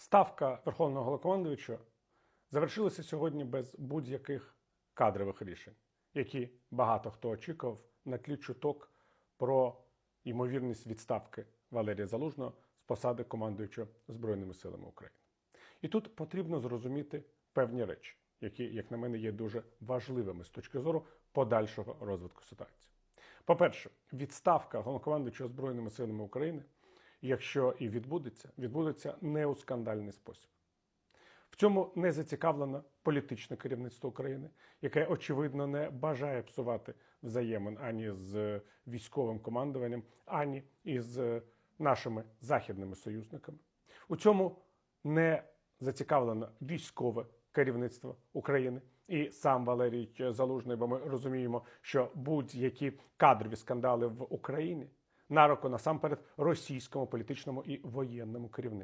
Ставка Верховного Головнокомандуюча завершилася сьогодні без будь-яких кадрових рішень, які багато хто очікував на тлі чуток про ймовірність відставки Валерія Залужного з посади командуючого Збройними силами України. І тут потрібно зрозуміти певні речі, які, як на мене, є дуже важливими з точки зору подальшого розвитку ситуації. По-перше, відставка головнокомандуючого Збройними силами України, якщо і відбудеться, відбудеться не у скандальний спосіб. В цьому не зацікавлено політичне керівництво України, яке очевидно не бажає псувати взаємин ані з військовим командуванням, ані із нашими західними союзниками. У цьому не зацікавлено військове керівництво України і сам Валерій Залужний, бо ми розуміємо, що будь-які кадрові скандали в Україні на руку насамперед російському політичному і воєнному керівництву.